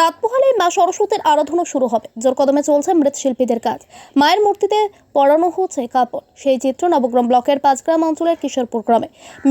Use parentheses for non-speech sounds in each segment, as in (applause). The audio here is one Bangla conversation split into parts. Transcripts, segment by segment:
রাত পোহালেই মা সরস্বতীর আরাধনা শুরু হবে। জোর কদমে চলছে মৃৎশিল্পীদের কাজ। মায়ের মূর্তিতে পড়ানো হচ্ছে কাপড়। সেই চিত্র নবগ্রাম ব্লকের পাঁচগ্রাম অঞ্চলের কিশোরপুর গ্রামে।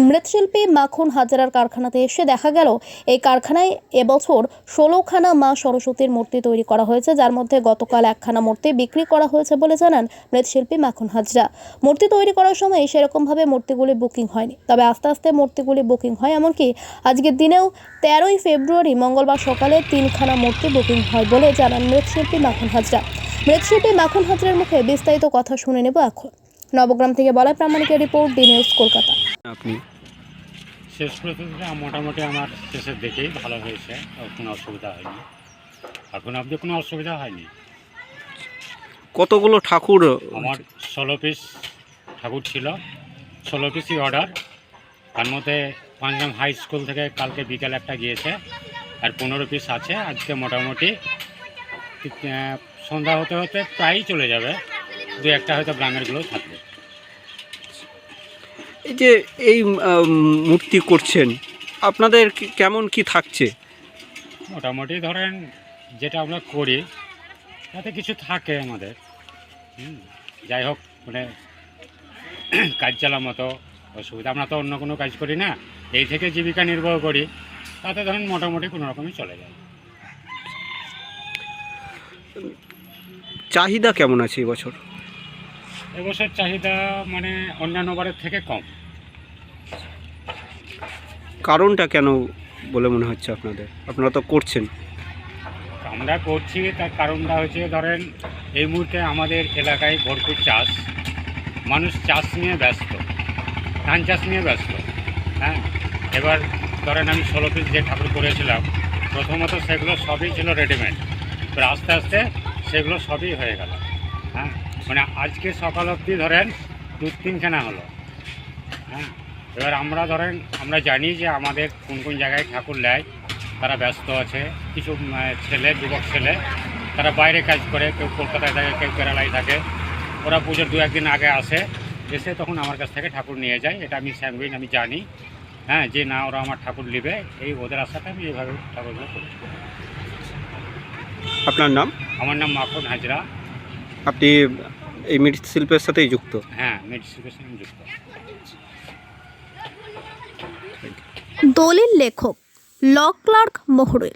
মৃৎশিল্পী মাখন হাজারার কারখানাতে এসে দেখা গেল, এই কারখানায় এবছর ষোলোখানা মা সরস্বতীর মূর্তি তৈরি করা হয়েছে, যার মধ্যে গতকাল একখানা মূর্তি বিক্রি করা হয়েছে বলে জানান মৃৎশিল্পী মাখন হাজরা। মূর্তি তৈরি করার সময় সেরকমভাবে মূর্তিগুলি বুকিং হয়নি, তবে আস্তে আস্তে মূর্তিগুলি বুকিং হয়, এমনকি আজকের দিনেও তেরোই ফেব্রুয়ারি মঙ্গলবার সকালে তিনখানা মূর্তি বুকিং হয় বলে জানান মৃৎশিল্পী মাখন হাজরা। মৃৎশিল্পী মাখন হাজরার মুখে বিস্তারিত কথা শুনে নেব এখন। নবগ্রাম থেকে বলাই প্রামাণিকের রিপোর্ট ডি নিউজ কলকাতা। আপনি? শেষ পর্যন্ত মোটামুটি আমার শেষের দিকেই ভালো হয়েছে আর কোনো অসুবিধা হয়নি। এখন অবধি কোনো অসুবিধা হয়নি। কতগুলো ঠাকুর? আমার ষোলো পিস ঠাকুর ছিল। ষোলো পিসই অর্ডার। তার মধ্যে পাঁচগ্রাম হাই স্কুল থেকে কালকে বিকেল একটা গিয়েছে আর পনেরো পিস আছে। আজকে মোটামুটি সন্ধ্যা হতে হতে প্রায়ই চলে যাবে। দু একটা হয়তো গ্রামেরগুলো থাকবে। এই যে এই মূর্তি করছেন আপনাদের কেমন কি থাকছে? মোটামুটি ধরেন যেটা আমরা করি তাতে কিছু থাকে আমাদের। যাই হোক মানে (clears throat) কাজ চালার মতো অসুবিধা। আমরা তো অন্য কোনো কাজ করি না। এই থেকে জীবিকা নির্বাহ করি। তাতে ধরেন মোটামুটি কোনো রকমই চলে যায়। চাহিদা কেমন আছে এবছর? এবছর চাহিদা মানে অন্যান্য বারের থেকে কম। কারণটা কেন বলে মনে হচ্ছে আপনাদের? আপনারা তো করছেন। আমরা করছি তার কারণটা হচ্ছে ধরেন এই মুহূর্তে আমাদের এলাকায় ভরপুর চাষ। মানুষ চাষ নিয়ে ব্যস্ত ধান চাষ নিয়ে ব্যস্ত হ্যাঁ? এবার ধরেন আমি ষোলো পিস যে ঠাকুর করেছিলাম প্রথমত সেগুলো সবই ছিল রেডিমেড এবার আস্তে আস্তে সেগুলো সবই হয়ে গেল। হ্যাঁ? মানে আজকে সকাল অবধি ধরেন দু তিনখানা হলো। হ্যাঁ? এবার আমরা ধরেন, আমরা জানি যে আমাদের কোন কোন জায়গায় ঠাকুর নেয়। তারা ব্যস্ত আছে, কিছু ছেলে, যুবক ছেলে, তারা বাইরে কাজ করে, কেউ কলকাতায় থাকে, কেউ কেরালায় থাকে। ওরা পুজোর দু একদিন আগে আসে, এসে তখন আমার কাছ থেকে ঠাকুর নিয়ে যায়। এটা আমি স্যাঙ্গুইন আমি জানি। হ্যাঁ যে না, ওরা আমার ঠাকুর নেবে, এই ওদের আশাতে আমি এইভাবে ঠাকুরগুলো করি। আপনার নাম? আমার নাম মাখন হাজরা। আপনি এই মৃৎশিল্পের সাথেই যুক্ত? হ্যাঁ মেডিসিন যুক্ত। দলিল লেখক ল ক্লার্ক মহরুল।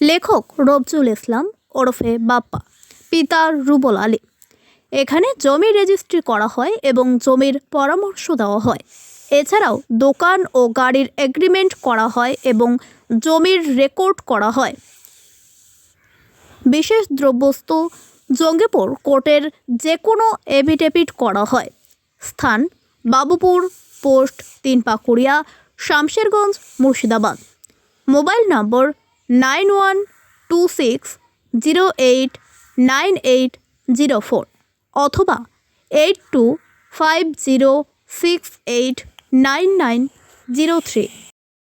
লেখক রবজুল ইসলাম ওরফে বাপ্পা পিতা রুবল আলী। এখানে জমি রেজিস্ট্রি করা হয় এবং জমির পরামর্শ দেওয়া হয়। এছাড়াও দোকান ও গাড়ির এগ্রিমেন্ট করা হয় এবং জমির রেকর্ড করা হয়। বিশেষ দ্রব্যস্তু জঙ্গিপুর কোর্টের যে কোনো এভিডেভিট করা হয়। স্থান, বাবুপুর, পোস্ট তিন Pakuria Shamsherganj, Murshidabad. Mobile number nine one two six zero eight nine eight zero four অথবা eight two five zero six eight nine nine zero three.